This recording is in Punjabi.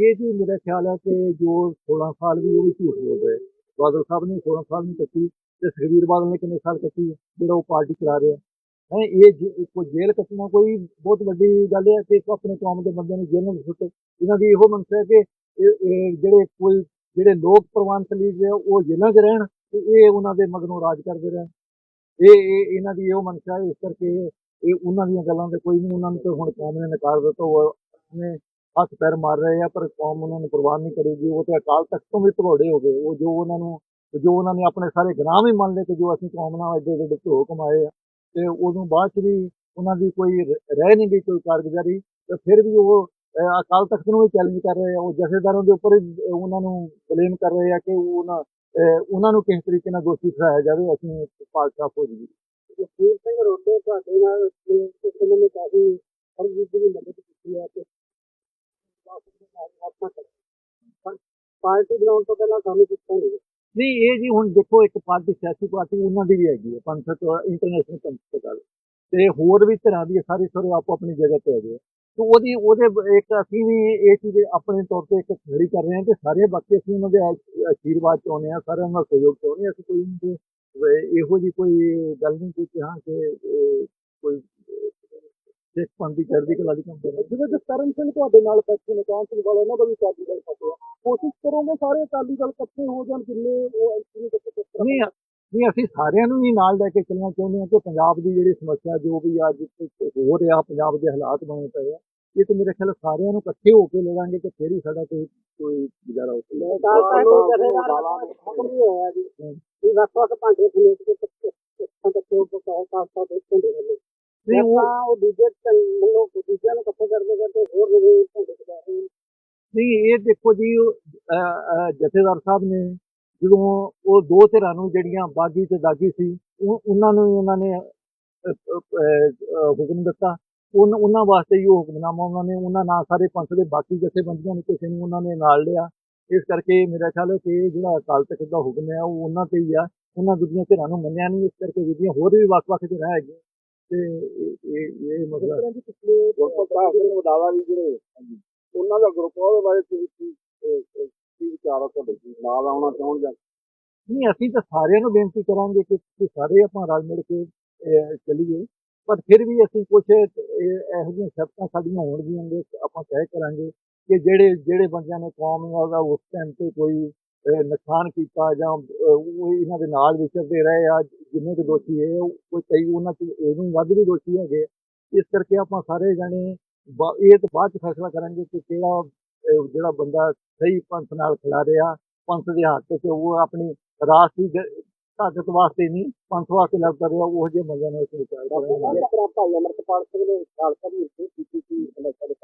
ਇਹ ਜੀ ਮੇਰਾ ਖਿਆਲ ਹੈ ਕਿ ਜੋ 16 ਸਾਲ ਵੀ ਉਹ ਵੀ ਝੂਠ ਬੋਲ ਰਹੇ, ਬਾਦਲ ਸਾਹਿਬ ਨੇ 16 ਸਾਲ ਨਹੀਂ ਕੱਟੀ ਤੇ ਸੁਖਬੀਰ ਬਾਦਲ ਨੇ ਕਿੰਨੇ ਸਾਲ ਕੱਟੀ ਜਿਹੜਾ ਉਹ ਪਾਰਟੀ ਚਲਾ ਰਿਹਾ। ਹੈ, ਇਹ ਜੇ- ਕੋਈ ਜੇਲ੍ਹ ਕੱਟਣਾ ਕੋਈ ਬਹੁਤ ਵੱਡੀ ਗੱਲ ਹੈ ਕਿ ਇੱਕ ਆਪਣੇ ਕੌਮ ਦੇ ਬੰਦੇ ਨੂੰ ਜੇਲ੍ਹ ਵਿੱਚ ਸੁੱਟ। ਇਹਨਾਂ ਦੀ ਇਹੋ ਮਨਸ਼ਾ ਹੈ ਕਿ ਇਹ ਜਿਹੜੇ ਕੋਈ, ਜਿਹੜੇ ਲੋਕ ਪ੍ਰਵਾਨਤ ਲੀਗ ਹੈ, ਉਹ ਜੇਲ੍ਹਾਂ 'ਚ ਰਹਿਣ ਤੇ ਇਹ ਉਹਨਾਂ ਦੇ ਮਗਰੋਂ ਰਾਜ ਕਰਦੇ ਰਹਿਣ। ਇਹ ਇਹ, ਇਹਨਾਂ ਦੀ ਇਹੋ ਮੰਸ਼ਾ ਹੈ ਇਸ ਕਰਕੇ ਇਹ ਉਹਨਾਂ ਦੀਆਂ ਗੱਲਾਂ ਤੇ ਕੋਈ ਨਹੀਂ, ਉਹਨਾਂ ਨੂੰ ਤਾਂ ਹੁਣ ਕੌਮ ਨੇ ਨਕਾਰ ਦਿੱਤਾ, ਉਹ ਆਪਣੇ ਹੱਥ ਪੈਰ ਮਾਰ ਰਹੇ ਆ ਪਰ ਕੌਮ ਉਹਨਾਂ ਨੂੰ ਪ੍ਰਵਾਨ ਨਹੀਂ ਕਰੇਗੀ। ਉਹ ਤੇ ਅਕਾਲ ਤਖਤ ਤੋਂ ਵੀ ਭਗੌੜੇ ਹੋ ਗਏ। ਉਹ ਜੋ ਉਹਨਾਂ ਨੂੰ ਜੋ ਉਹਨਾਂ ਨੇ ਆਪਣੇ ਸਾਰੇ ਗੁਨਾਹ ਵੀ ਮੰਨ ਲਏ ਕਿ ਜੋ ਅਸੀਂ ਕੌਮ ਨਾਲ ਐਡੇ ਵੱਡੇ ਧੋ ਕਮਾਏ ਆ। ਤੇ ਉਦੋਂ ਬਾਅਦ ਚ ਵੀ ਉਹਨਾਂ ਦੀ ਕੋਈ ਰਹਿ ਨਹੀਂ ਗਈ ਕੋਈ ਕਾਰਗੁਜ਼ਾਰੀ। ਤੇ ਫਿਰ ਵੀ ਉਹ ਅਕਾਲ ਤਖਤ ਨੂੰ ਵੀ ਚੈਲੰਜ ਕਰ ਰਹੇ ਆ। ਉਹ ਜਥੇਦਾਰਾਂ ਦੇ ਉੱਪਰ ਉਹਨਾਂ ਨੂੰ ਬਲੇਮ ਕਰ ਰਹੇ ਆ ਕਿ ਉਹ ਉਹਨਾਂ ਅਹ, ਉਹਨਾਂ ਨੂੰ ਕਿਸ ਤਰੀਕੇ ਨਾਲ ਦੋਸ਼ੀ ਠਹਿਰਾਇਆ ਜਾਵੇ। ਅਸੀਂ ਪਾਲਸਾ ਹੋ ਜੀ ਜਸਵੀਰ ਸਿੰਘ ਰੋਡੇ ਤੁਹਾਡੇ ਨਾਲ ਇਸ ਨੇ ਕਾਫੀ ਹਰਜੀਤ ਦੀ ਮਦਦ ਕੀਤੀ ਹੈ ਤੇ ਪਾਰਟੀ ਬਣਾਉਣ ਤੋਂ ਪਹਿਲਾਂ ਸਾਨੂੰ ਪੁੱਛਿਆ ਨਹੀਂ ਨਹੀਂ ਇਹ ਜੀ ਹੁਣ ਦੇਖੋ ਇੱਕ ਪਾਰਟੀ ਸਿਆਸੀ ਪਾਰਟੀ ਉਹਨਾਂ ਦੀ ਵੀ ਹੈਗੀ ਹੈ ਪੰਥਕ ਇੰਟਰਨੈਸ਼ਨਲ ਪੰਥਕ ਗੱਲ। ਤੇ ਹੋਰ ਵੀ ਤਰ੍ਹਾਂ ਦੀ ਸਾਰੇ ਸਾਰੇ ਆਪੋ ਆਪਣੀ ਜਗ੍ਹਾ ਤੇ ਹੈਗੇ ਆ। ਤੇ ਉਹਦੀ ਉਹਦੇ ਇੱਕ ਅਸੀਂ ਵੀ ਇਹ ਚੀਜ਼ ਆਪਣੇ ਤੌਰ ਤੇ ਇੱਕ ਖੜੀ ਕਰ ਰਹੇ ਹਾਂ ਤੇ ਸਾਰੇ ਬਾਕੀ ਅਸੀਂ ਉਹਨਾਂ ਦੇ ਆਸ਼ੀਰਵਾਦ ਚਾਹੁੰਦੇ ਹਾਂ ਸਾਰਿਆਂ ਦਾ ਸਹਿਯੋਗ ਚਾਹੁੰਦੇ ਹਾਂ। ਅਸੀਂ ਕੋਈ ਇਹੋ ਜੀ ਕੋਈ ਗੱਲ ਨਹੀਂ ਕੀਤੀ ਹਾਂ ਕਿ ਕੋਈ ਸਿੱਖ ਪੰਥ ਦੀ ਚੜ੍ਹਦੀ ਕਲਾ ਦੀ ਕੰਮ ਕਰ ਰਿਹਾ ਜਿਵੇਂ ਜਸਕਰਨ ਸਿੰਘ ਤੁਹਾਡੇ ਨਾਲ ਬੈਠੇ ਨੇ ਕਾਂਸ ਸਿੰਘ ਵਾਲਾ ਉਹਨਾਂ ਦਾ ਵੀ ਅਕਾਲੀ ਦਲ ਫਤਵਾ ਕੋਸ਼ਿਸ਼ ਕਰੋਗੇ ਸਾਰੇ ਅਕਾਲੀ ਦਲ ਇਕੱਠੇ ਹੋ ਜਾਣ ਜਿੰਨੇ ਉਹ ਐਂਟਰੀ ਇਕੱਠੇ ਨਹੀਂ ਨਹੀਂ ਅਸੀਂ ਸਾਰਿਆਂ ਨੂੰ ਹੀ ਨਾਲ ਲੈ ਕੇ ਚੱਲਣਾ ਚਾਹੁੰਦੇ ਹਾਂ ਕਿ ਪੰਜਾਬ ਦੀ ਜਿਹੜੀ ਸਮੱਸਿਆ ਜੋ ਵੀ ਅੱਜ ਹੋ ਰਿਹਾ ਪੰਜਾਬ ਦੇ ਹਾਲਾਤ ਬਣੇ ਪਏ ਆ ਇਹ ਤਾਂ ਮੇਰੇ ਖਿਆਲ ਸਾਰਿਆਂ ਨੂੰ ਇਕੱਠੇ ਹੋ ਕੇ ਲੜਾਂਗੇ ਤੇ ਫਿਰ ਹੀ ਸਾਡਾ ਕੋਈ ਕੋਈ ਗੁਜ਼ਾਰਾ ਹੋ ਸਕਦਾ ਇਹ ਵੱਖ-ਵੱਖ ਭਾਂਡੇ ਖੇਤ ਦੇ ਕਿੱਥਾਂ ਤੱਕ ਉਹ ਬਕਾਇਆ ਕਾਸਾ ਦੇ ਝੰਡੇ ਵੱਲੋਂ ਨਹੀਂ ਉਹ ਦੂਜੇ ਮੰਨੋ ਦੂਜਿਆਂ ਨੂੰ ਇਕੱਠੇ ਕਰਦੇ ਕਰਦੇ ਹੋਰ ਬਣਾ ਰਹੇ ਨਹੀਂ ਇਹ ਦੇਖੋ ਜੀ ਜਥੇਦਾਰ ਸਾਹਿਬ ਨੇ ਜਦੋਂ ਉਹ ਦੋ ਧਿਰਾਂ ਨੂੰ ਜਿਹੜੀਆਂ ਬਾਗੀ ਤੇ ਦਾਗੀ ਸੀ ਉਹ- ਉਹਨਾਂ ਨੂੰ ਉਹਨਾਂ ਨੇ ਹੁਕਮ ਦਿੱਤਾ। ਉਹਨਾਂ ਵਾਸਤੇ ਹੀ ਉਹ ਹੁਕਮਨਾਮਾ ਉਹਨਾਂ ਨੇ ਉਹਨਾਂ ਨਾਲ ਸਾਰੇ ਪੰਥ ਦੇ ਬਾਕੀ ਜਥੇਬੰਦੀਆਂ ਨੂੰ ਕਿਸੇ ਨੂੰ ਉਹਨਾਂ ਨੇ ਨਾਲ ਲਿਆ। ਇਸ ਕਰਕੇ ਮੇਰਾ ਖਿਆਲ ਹੈ ਕਿ ਜਿਹੜਾ ਅਕਾਲ ਤਖਤ ਦਾ ਹੁਕਮ ਹੈ ਉਹ ਉਹਨਾਂ ਤੇ ਹੀ ਆ। ਉਹਨਾਂ ਦੂਜੀਆਂ ਧਿਰਾਂ ਨੂੰ ਮੰਨਿਆ ਨਹੀਂ ਇਸ ਕਰਕੇ ਦੂਜੀਆਂ ਹੋਰ ਵੀ ਵੱਖ-ਵੱਖ ਧਿਰਾਂ ਹੈਗੀਆਂ। ਤੇ ਇਹ ਇਹ- ਮਸਲਾ ਸਿੰਘ ਵਡਾਲਾ ਜੀ ਜਿਹੜੇ ਉਹਨਾਂ ਦਾ ਗਰੁੱਪ ਉਹਦੇ ਬਾਰੇ ਤੁਸੀਂ ਕੀ ਅਹ, ਅਹ, ਕੀ ਵਿਚਾਰ ਆ ਤੁਹਾਡੇ? ਕੀ ਨਾਲ ਆਉਣਾ ਚਾਹੁਣ ਜਾਂ? ਨਹੀਂ ਅਸੀਂ ਤਾਂ ਸਾਰਿਆਂ ਨੂੰ ਬੇਨਤੀ ਕਰਾਂਗੇ ਕਿ ਤੁਸੀਂ ਸਾਰੇ ਆਪਾਂ ਰਲ ਮਿਲ ਕੇ ਅਹ, ਚੱਲੀਏ। ਪਰ ਫਿਰ ਵੀ ਅਸੀਂ ਕੁਝ ਇਹੋ ਜਿਹੀਆਂ ਸ਼ਰਤਾਂ ਸਾਡੀਆਂ ਹੋਣਗੀਆਂ ਜੇ ਆਪਾਂ ਤੈਅ ਕਰਾਂਗੇ ਕਿ ਜਿਹੜੇ ਜਿਹੜੇ ਬੰਦਿਆਂ ਨੇ ਕੌਮ ਦਾ ਉਸ ਟਾਈਮ ਤੇ ਕੋਈ ਅਹ, ਨੁਕਸਾਨ ਕੀਤਾ ਜਾਂ ਅਹ, ਉਹ ਇਹਨਾਂ ਦੇ ਨਾਲ ਵਿਚਰਦੇ ਰਹੇ ਆ ਜਿੰਨੇ ਕੁ ਦੋਸ਼ੀ ਹੈ ਉਹ ਕੋਈ ਕਈ ਉਹਨਾਂ ਚ ਇਹਨੂੰ ਵੱਧ ਵੀ ਦੋਸ਼ੀ ਹੈਗੇ ਇਸ ਕਰਕੇ ਆਪਾਂ ਸਾਰੇ ਜਾਣੇ ਇਹ ਤਾਂ ਬਾਅਦ ਚ ਫੈਸਲਾ ਕਰਾਂਗੇ ਕਿ ਕਿਹੜਾ ਜਿਹੜਾ ਬੰਦਾ ਸਹੀ ਪੰਥ ਨਾਲ ਖਿਲਾ ਰਿਹਾ, ਪੰਥ ਦੇ ਹੱਕ ਤੇ ਉਹ ਆਪਣੀ ਰਾਸ਼ਟਰੀ ਜ- ਤਾਕਤ ਵਾਸਤੇ ਨਹੀਂ, ਪੰਥ ਵਾਸਤੇ ਲੜਦਾ ਰਿਹਾ, ਉਹ ਜਿਹੇ ਬੰਦਿਆਂ ਨਾਲ ਅਸੀਂ ਵਿਚਾਰ ਕਰਾਂਗੇ ਭਾਈ ਅਮਰਤਪਾਲ ਸਿੰਘ ਨੇ ਖਾਲਸਾ ਦੀ ਕੀਤੀ ਸੀ ਇਲੈਕਸ਼ਨ ਦੇ